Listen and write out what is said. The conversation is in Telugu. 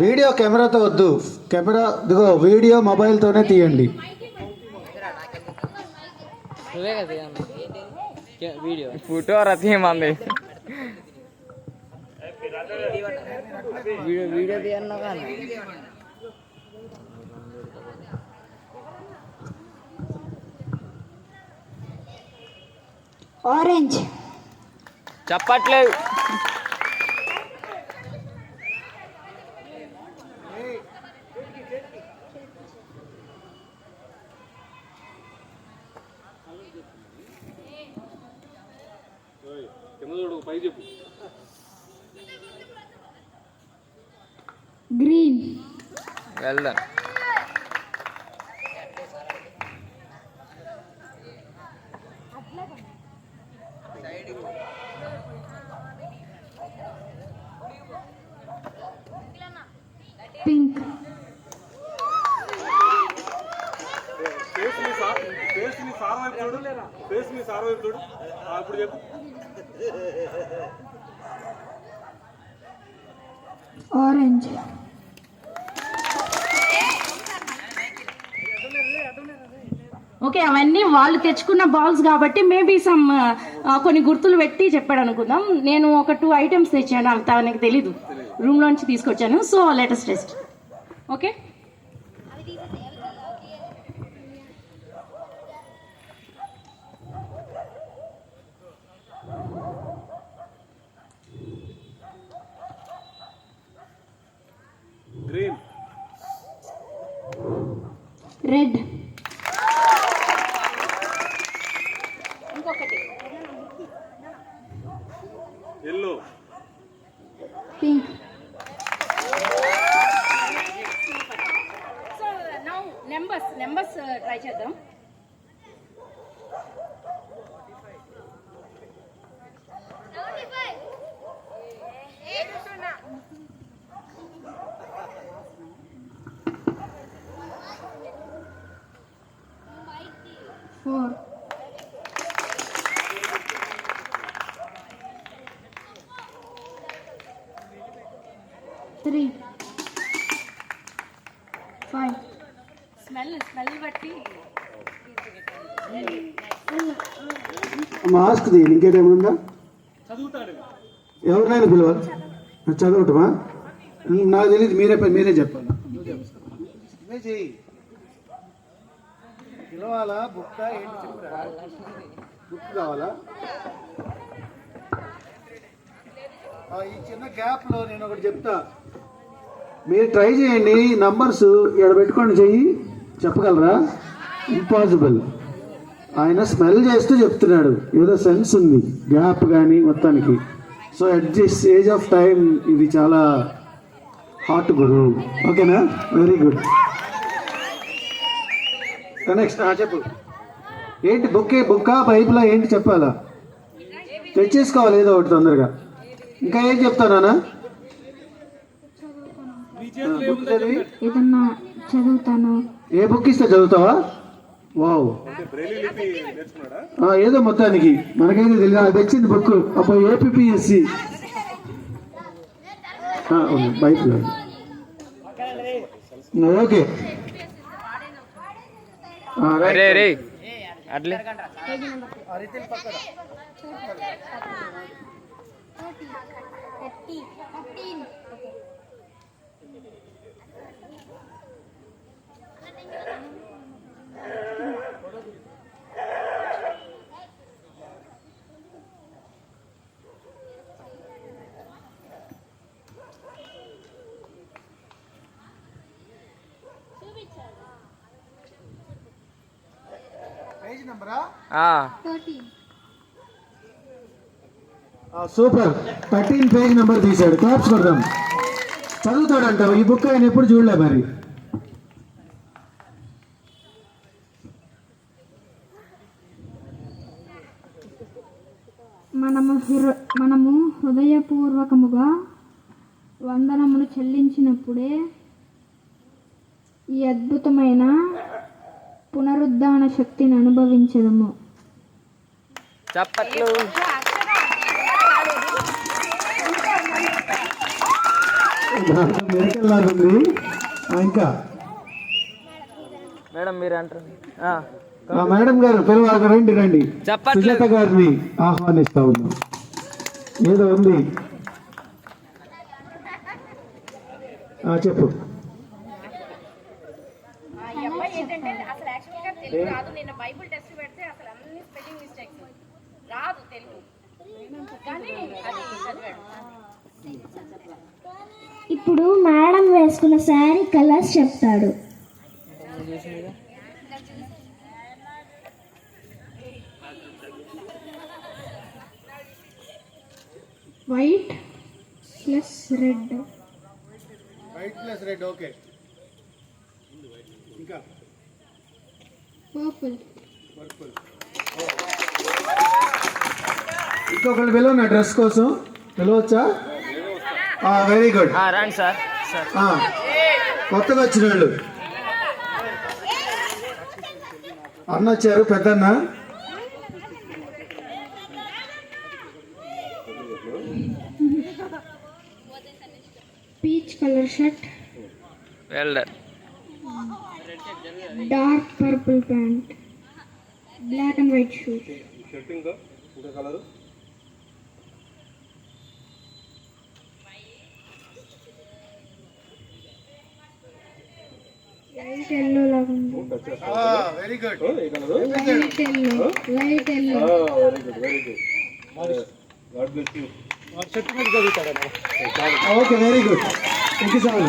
వీడియో కెమెరాతో వద్దు. కెమెరా ఇదిగో వీడియో మొబైల్తోనే తీయండి. ఫోటో రతీయమంది వీడియో వీడియో తీయన్నా కానీ. ఆరెంజ్ చెప్పట్లేదు. గ్రీన్ వెళ్దాం pink face me sir face me sir వైపు చూడు ఫేస్ మీ సార్ వైపు చూడు ఇప్పుడు చెప్పు. ఆరెంజ్ ఓకే అవన్నీ వాళ్ళు తెచ్చుకున్న బాల్స్ కాబట్టి మేబీ సమ్ కొన్ని గుర్తులు పెట్టి చెప్పాడు అనుకుందాం. నేను ఒక టూ ఐటమ్స్ తెచ్చాను అవి తనకి తెలీదు. రూమ్లోంచి తీసుకొచ్చాను. So latest test okay? Red. Yellow. Pink. So now numbers numbers try చేద్దాం. Four three five smell smell బట్టి. మాస్క్ తీయండి ఎవరినైనా పిలవాలి? చదవటమా నాకు తెలియదు మీరే మీరే చెప్పాలి. చెయ్యి. పిలవాలా? బుక్ ఏంటి చెప్పురా? బుక్ కావాలా? ఈ చిన్న గ్యాప్లో నేను ఒకటి చెప్తా. మీరు ట్రై చేయండి నంబర్స్ ఇక్కడ పెట్టుకోండి చెయ్యి. చెప్పగలరా? ఇంపాసిబుల్. ఆయన స్మెల్ చేస్తూ చెప్తున్నాడు. ఏదో సెన్స్ ఉంది గ్యాప్ కానీ మొత్తానికి. So at this age of time ఇది చాలా హాట్ గురు. ఓకేనా? వెరీ గుడ్ నెక్స్ట్ చెప్పు. ఏంటి బుక్కే బుక్కా పైపులా ఏంటి చెప్పాలా? తెచ్చేసుకోవాలి ఏదో ఒకటి తొందరగా. ఇంకా ఏం చెప్తానా బుక్ చదివి? ఏదన్నా చదువుతాను. ఏ బుక్ ఇస్తే చదువుతావా? వావ్. అంటే బ్రెయిలీ లిపి నేర్చుకున్నాడా? ఆ, ఏదో మొత్తానికి. మనకైతే తెలియదు అది తెచ్చింది బుక్. అప్పుడు ఏపీఎస్సి బైక్లో ఓకే. ఆ, రైట్. రే రే అట్లే page super. Thirteen page number తీశాడు. క్లాప్స్ కొడదాం. చదువుతాడంట. ఈ బుక్ ఆయన ఎప్పుడు చూడలే మరి? మనము హృ- మనము హృదయపూర్వకముగా వందనములు చెల్లించినప్పుడే ఈ అద్భుతమైన పునరుద్ధాన శక్తిని అనుభవించదము. చప్పట్లు. ఇంకా మేడం మీరు అంటారు. మేడం గారు పిల్లవారు రండి రండి. చెప్పట్లేదు. సుజాత గారిని ఆహ్వానిస్తా ఉన్నాం. ఏదో ఉంది. ఆ, చెప్పు. ఏంటంటే అసలు యాక్చువల్గా తెలుగు రాదు. నిన్న బైబుల్ టెస్ట్ పెడితే అసలు అన్ని స్పెల్లింగ్ మిస్టేక్స్ రాదు తెలుగు. కానీ అది చదివాడు. ఇప్పుడు మేడం వేసుకున్న శారీ కలర్స్ చెప్తాడు. White plus red white plus red okay ఇంకా? పర్పుల్ ఇంకొకళ్ళు పిలవ నా డ్రెస్ కోసం. పిలవచ్చా? వెరీ గుడ్ ఆ, రండి సార్. సార్. కొత్తగా వచ్చిన వాళ్ళు అన్న వచ్చారు పెద్దన్న. Peach colour shirt well done dark purple pant. Black and white shoes. Shirt ఇంకా? ఇంకా కలరు? లైట్ ఎల్లో లాగా ఉంది. Very good A colour? Light yellow light yellow very good very good God bless you okay very good ఇంక చాలు